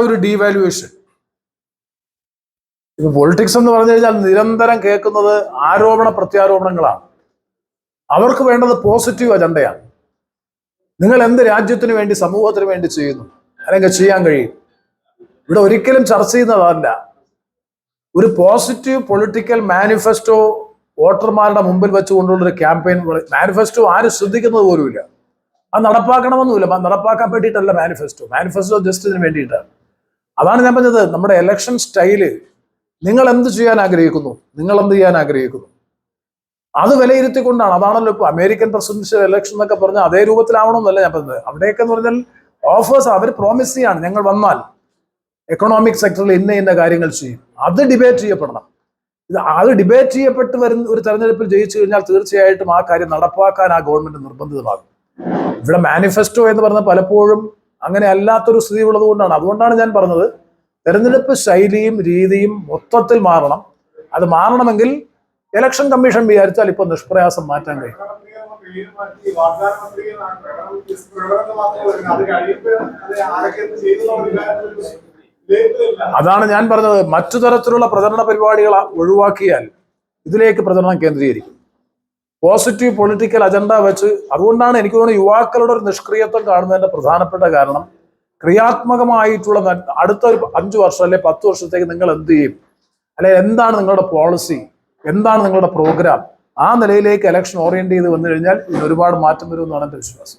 ഒരു ഡീവാലുവേഷൻ ഇത് പൊളിറ്റിക്സ് എന്ന് പറഞ്ഞു കഴിഞ്ഞാൽ നിരന്തരം കേൾക്കുന്നത് ആരോപണ പ്രത്യാരോപണങ്ങളാണ്. അവർക്ക് വേണ്ടത് പോസിറ്റീവ് അജണ്ടയാണ് നിങ്ങൾ എന്ത് രാജ്യത്തിന് വേണ്ടി സമൂഹത്തിന് വേണ്ടി ചെയ്യുന്നു? അല്ലെങ്കിൽ ചെയ്യാൻ കഴിയും? ഇവിടെ ഒരിക്കലും ചർച്ച ചെയ്യുന്നതല്ല. ഒരു പോസിറ്റീവ് പൊളിറ്റിക്കൽ മാനിഫെസ്റ്റോ വോട്ടർമാരുടെ മുമ്പിൽ വെച്ചുകൊണ്ടുള്ള ഒരു ക്യാമ്പയിൻ മാനിഫെസ്റ്റോ ആരും ശ്രദ്ധിക്കുന്നത് പോലുമില്ല. അത് നടപ്പാക്കണമെന്നുമില്ല. നടപ്പാക്കാൻ വേണ്ടിയിട്ടല്ല മാനിഫെസ്റ്റോ മാനിഫെസ്റ്റോ ജസ്റ്റ് ഇതിന് വേണ്ടിയിട്ടാണ്. അതാണ് ഞാൻ പറഞ്ഞത്. നമ്മുടെ എലക്ഷൻ സ്റ്റൈൽ നിങ്ങൾ എന്ത് ചെയ്യാൻ ആഗ്രഹിക്കുന്നു? നിങ്ങൾ എന്ത് ചെയ്യാൻ ആഗ്രഹിക്കുന്നു? അത് വിലയിരുത്തിക്കൊണ്ടാണ്. അതാണല്ലോ ഇപ്പൊ അമേരിക്കൻ പ്രസിഡൻഷ്യൽ ഇലക്ഷൻ എന്നൊക്കെ പറഞ്ഞ അതേ രൂപത്തിലാവണമെന്നല്ല ഞാൻ പറഞ്ഞത്. അവിടെയൊക്കെ എന്ന് പറഞ്ഞാൽ ഓഫേഴ്സ് അവർ പ്രോമിസ് ചെയ്യാണ്. ഞങ്ങൾ വന്നാൽ എക്കണോമിക് സെക്ടറിൽ ഇന്ന ഇന്ന കാര്യങ്ങൾ ചെയ്യും. അത് ഡിബേറ്റ് ചെയ്യപ്പെടണം. ഇത് അത് ഡിബേറ്റ് ചെയ്യപ്പെട്ട് വരുന്ന ഒരു തെരഞ്ഞെടുപ്പിൽ ജയിച്ചു കഴിഞ്ഞാൽ തീർച്ചയായിട്ടും ആ കാര്യം നടപ്പാക്കാൻ ആ ഗവൺമെന്റ് നിർബന്ധിതമാകും. ഇവിടെ മാനിഫെസ്റ്റോ എന്ന് പറഞ്ഞ പലപ്പോഴും അങ്ങനെ അല്ലാത്തൊരു സ്ഥിതി ഉള്ളത് കൊണ്ടാണ്. അതുകൊണ്ടാണ് ഞാൻ പറഞ്ഞത് തെരഞ്ഞെടുപ്പ് ശൈലിയും രീതിയും മൊത്തത്തിൽ മാറണം. അത് മാറണമെങ്കിൽ ഇലക്ഷൻ കമ്മീഷൻ വിചാരിച്ചാൽ ഇപ്പൊ നിഷ്പ്രയാസം മാറ്റാൻ കഴിയും. അതാണ് ഞാൻ പറഞ്ഞത്. മറ്റു തരത്തിലുള്ള പ്രചരണ പരിപാടികൾ ഒഴിവാക്കിയാൽ ഇതിലേക്ക് പ്രചരണം കേന്ദ്രീകരിക്കും. പോസിറ്റീവ് പൊളിറ്റിക്കൽ അജണ്ട വെച്ച് അതുകൊണ്ടാണ് എനിക്ക് തോന്നുന്നത് യുവാക്കളുടെ ഒരു നിഷ്ക്രിയത്വം കാണുന്നതിന്റെ പ്രധാനപ്പെട്ട കാരണം ക്രിയാത്മകമായിട്ടുള്ള അടുത്ത ഒരു അഞ്ചു വർഷം അല്ലെ പത്ത് വർഷത്തേക്ക് നിങ്ങൾ എന്ത് ചെയ്യും? അല്ലെ എന്താണ് നിങ്ങളുടെ പോളിസി എന്താണ് നിങ്ങളുടെ പ്രോഗ്രാം ആ നിലയിലേക്ക് ഇലക്ഷൻ ഓറിയന്റ് ചെയ്ത് വന്നു കഴിഞ്ഞാൽ ഇതിന് ഒരുപാട് മാറ്റം വരുമെന്നാണ് എന്റെ വിശ്വാസം.